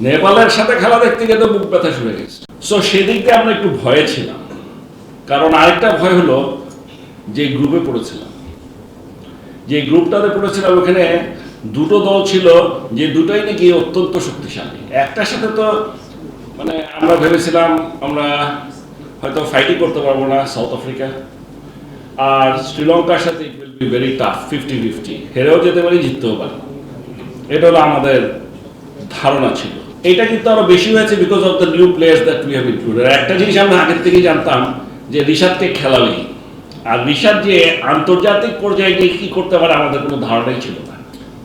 নেপালের সাথে খেলা দেখতে গিয়ে তো বুক ব্যথা শুরু গেছে। সো সেদিক দিয়ে আমরা একটু ভয়ে ছিলাম। কারণ আরেকটা ভয় হলো, যে গ্রুপে পড়েছিলাম। যে গ্রুপটাতে পড়েছিলাম, ওখানে দুটো দল ছিল, যে দুটোই নাকি অত্যন্ত শক্তিশালী। একটার সাথে তো মানে আমরা ভেবেছিলাম, আমরা হয়তো ফাইটিং করতে পারব না সাউথ আফ্রিকা আর শ্রীলঙ্কার সাথে it will be very tough fifty fifty হেরেও যেতে পারি, জিততেও পারি। এটা হলো আমাদের ধারণা ছিল। এটা কিন্তু আরও বেশি হয়েছে because of the new players that we have included একটা জিনিস আমরা আগের থেকেই জানতাম যে ঋষাদকে খেলাবেই আর ঋষাদ যে আন্তর্জাতিক পর্যায়ে গিয়ে কি করতে পারে আমাদের কোনো ধারণাই ছিল না।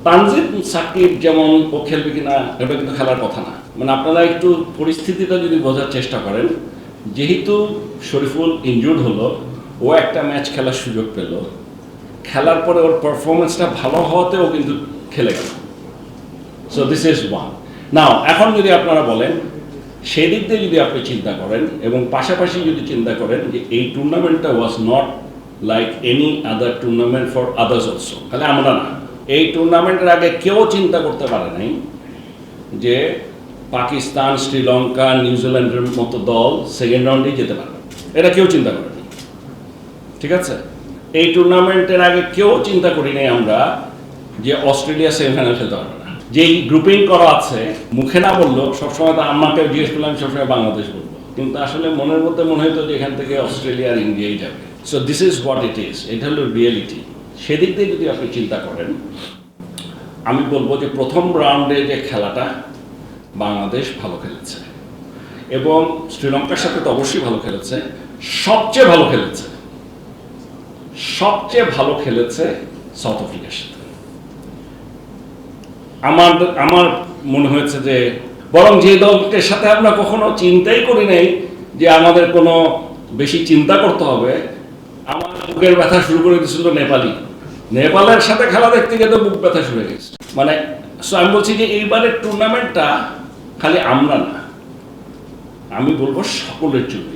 তানজিদ সাকিব যেমন ও খেলবে কিনা, এটা কিন্তু খেলার কথা না। মানে আপনারা একটু পরিস্থিতিটা যদি বোঝার চেষ্টা করেন, যেহেতু শরীফুল ইনজুর্ড হলো, ও একটা ম্যাচ খেলার সুযোগ পেল। খেলার পরে ওর পারফরমেন্সটা ভালো হওয়াতে ও কিন্তু খেলে গেল। So this is one now এখন যদি আপনারা বলেন, সেই দিক দিয়ে যদি আপনি চিন্তা করেন এবং পাশাপাশি যদি চিন্তা করেন যে এই টুর্নামেন্টটা was not like any other tournament for others also তাহলে আমরা না, এই টুর্নামেন্টের আগে কেউ চিন্তা করতে পারে নাই যে পাকিস্তান, শ্রীলঙ্কা নিউজিল্যান্ডের মতো দল সেকেন্ড রাউন্ডেই যেতে পারবে। এটা কেউ চিন্তা করেনি ঠিক আছে? এই টুর্নামেন্টের আগে কেউ চিন্তা করি নাই আমরা যে অস্ট্রেলিয়া সেমিফাইনাল খেলতে পারবে না। যেই গ্রুপিং করা আছে, মুখে না বলল সবসময় তো আমাকে জিজ্ঞেস করলে করলাম সবসময় বাংলাদেশ বলব। কিন্তু আসলে মনের মধ্যে মনে হতো যে এখান থেকে অস্ট্রেলিয়া আর ইন্ডিয়াই যাবে। So this is what it is এটা হলো রিয়েলিটি সেদিক দিয়ে যদি আপনি চিন্তা করেন, আমি বলব যে প্রথম রাউন্ডে যে খেলাটা, বাংলাদেশ ভালো খেলেছে। এবং শ্রীলঙ্কার সাথে তো অবশ্যই ভালো খেলেছে। সবচেয়ে ভালো খেলেছে। সবচেয়ে ভালো খেলেছে সাউথ আফ্রিকার সাথে। আমার আমার মনে হয়েছে যে বরং যে দলটির সাথে আমরা কখনো চিন্তাই করি নাই যে আমাদের কোনো বেশি চিন্তা করতে হবে, আমার বুকের ব্যথা শুরু করে দিয়েছিল নেপালি। নেপালের সাথে খেলা দেখতে গিয়ে তো বুক ব্যথা শুরু হয়ে গেছে। মানে আমি বলছি যে এইবারের টুর্নামেন্টটা খালি আমরা না, আমি বলব সকলের জন্য